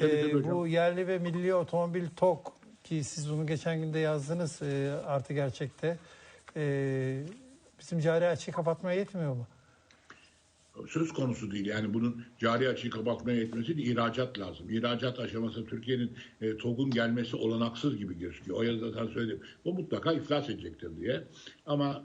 Ee, bu yerli ve milli otomobil TOK ki siz bunu geçen günde yazdınız e, artı gerçekte. E, bizim cari açığı kapatmaya yetmiyor mu? Söz konusu değil. Yani bunun cari açığı kapatmaya yetmesi değil, ihracat lazım. İhracat aşaması Türkiye'nin e, TOG'un gelmesi olanaksız gibi gözüküyor. O yazıda zaten söyledim. O mutlaka iflas edecektir diye. Ama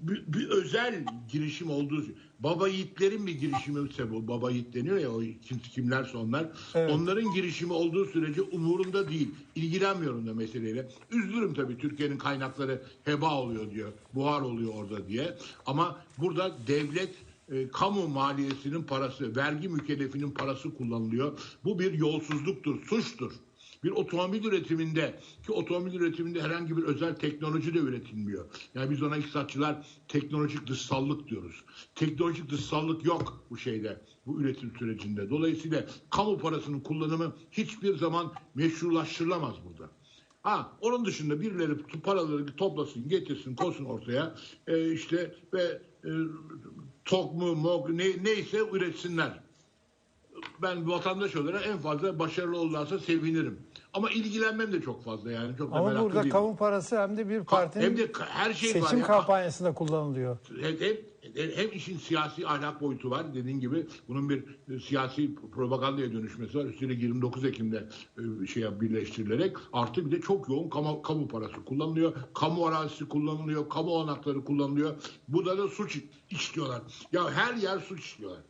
bir, bir özel girişim olduğu baba yiğitlerin bir girişimi ise bu baba yiğit deniyor ya o kim, kimlerse onlar. Evet. Onların girişimi olduğu sürece umurumda değil. İlgilenmiyorum da meseleyle. Üzülürüm tabii Türkiye'nin kaynakları heba oluyor diyor. Buhar oluyor orada diye. Ama burada devlet e, kamu maliyesinin parası, vergi mükellefinin parası kullanılıyor. Bu bir yolsuzluktur, suçtur. Bir otomobil üretiminde ki otomobil üretiminde herhangi bir özel teknoloji de üretilmiyor. Yani biz ona iktisatçılar teknolojik dışsallık diyoruz. Teknolojik dışsallık yok bu şeyde, bu üretim sürecinde. Dolayısıyla kamu parasının kullanımı hiçbir zaman meşrulaştırılamaz burada. Ha, onun dışında birileri paraları toplasın, getirsin, koysun ortaya. E, işte ve e, tok mu, mok ne, neyse üretsinler. Ben vatandaş olarak en fazla başarılı olurlarsa sevinirim. Ama ilgilenmem de çok fazla yani. Çok Ama burada değilim. kamu parası hem de bir partinin hem de her şey var. seçim ya. kampanyasında kullanılıyor. Hem, hem, hem işin siyasi ahlak boyutu var. Dediğin gibi bunun bir e, siyasi propagandaya dönüşmesi var. Üstelik 29 Ekim'de e, şeye birleştirilerek artı bir de çok yoğun kamu, kamu parası kullanılıyor. Kamu arazisi kullanılıyor. Kamu olanakları kullanılıyor. Bu da da suç işliyorlar. Ya her yer suç işliyorlar.